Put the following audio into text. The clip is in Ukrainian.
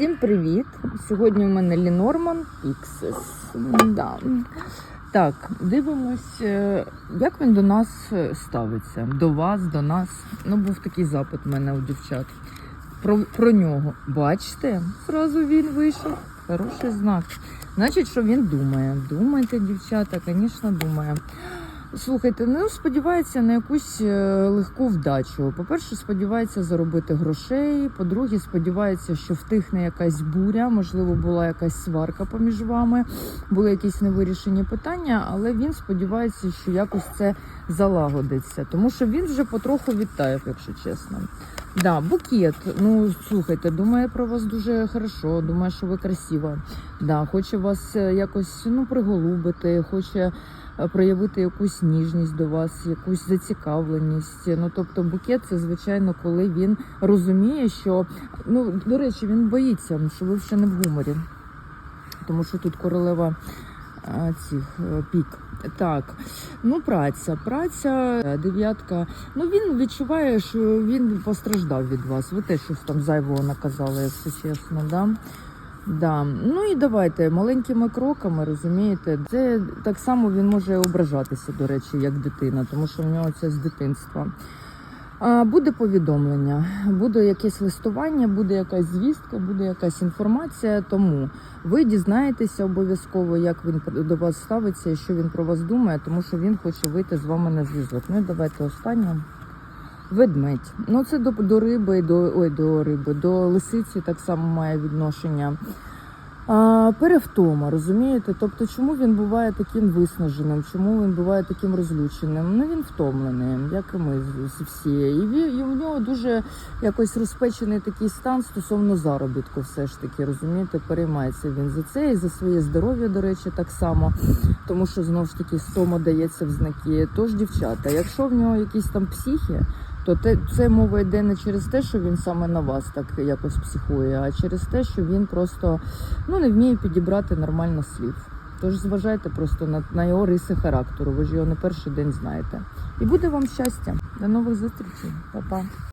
Всім привіт! Сьогодні у мене Лінорман Піксес. Да. Так, дивимось, е, як він до нас е, ставиться. До вас, до нас. Ну, був такий запит в мене у дівчат. Про, про нього. Бачите? Зразу він вийшов. Хороший знак. Значить, що він думає. Думайте, дівчата, звісно, думає. Слухайте, ну сподівається на якусь е, легку вдачу. По-перше, сподівається заробити грошей. По-друге, сподівається, що втихне якась буря, можливо, була якась сварка поміж вами, були якісь невирішені питання, але він сподівається, що якось це залагодиться, тому що він вже потроху відтаяв, якщо чесно. Да, букет. Ну слухайте, думає про вас дуже хорошо. Думає, що ви красива. Да, хоче вас е, якось ну приголубити, хоче е, проявити якусь ніжність до вас, якусь зацікавленість. Ну тобто, букет це звичайно, коли він розуміє, що ну до речі, він боїться, що ви ще не в гуморі, тому що тут королева е, цих пік. Так, ну праця, праця, е, дев'ятка. Ну він відчуває, що він постраждав від вас. Ви те щось там зайвого наказали, якщо чесно, да? Да. Ну і давайте маленькими кроками, розумієте, це так само він може ображатися, до речі, як дитина, тому що в нього це з дитинства. Буде повідомлення, буде якесь листування, буде якась звістка, буде якась інформація. Тому ви дізнаєтеся обов'язково, як він до вас ставиться і що він про вас думає, тому що він хоче вийти з вами на зв'язок. Ну і давайте останнє. Ведмедь. Ну це до, до риби, до ой, до риби, до лисиці так само має відношення. Перевтома, розумієте? Тобто, чому він буває таким виснаженим, чому він буває таким розлюченим? Ну він втомлений, як і ми всі. І, він, і в нього дуже якось розпечений такий стан стосовно заробітку, все ж таки, розумієте, переймається він за це і за своє здоров'я, до речі, так само, тому що знову ж таки стома дається в знаки. Тож, дівчата, якщо в нього якісь там психи, то те, це мова йде не через те, що він саме на вас так якось психує, а через те, що він просто ну, не вміє підібрати нормально слів. Тож зважайте просто на, на його риси характеру. Ви ж його не перший день знаєте. І буде вам щастя. До нових зустрічей. Па-па.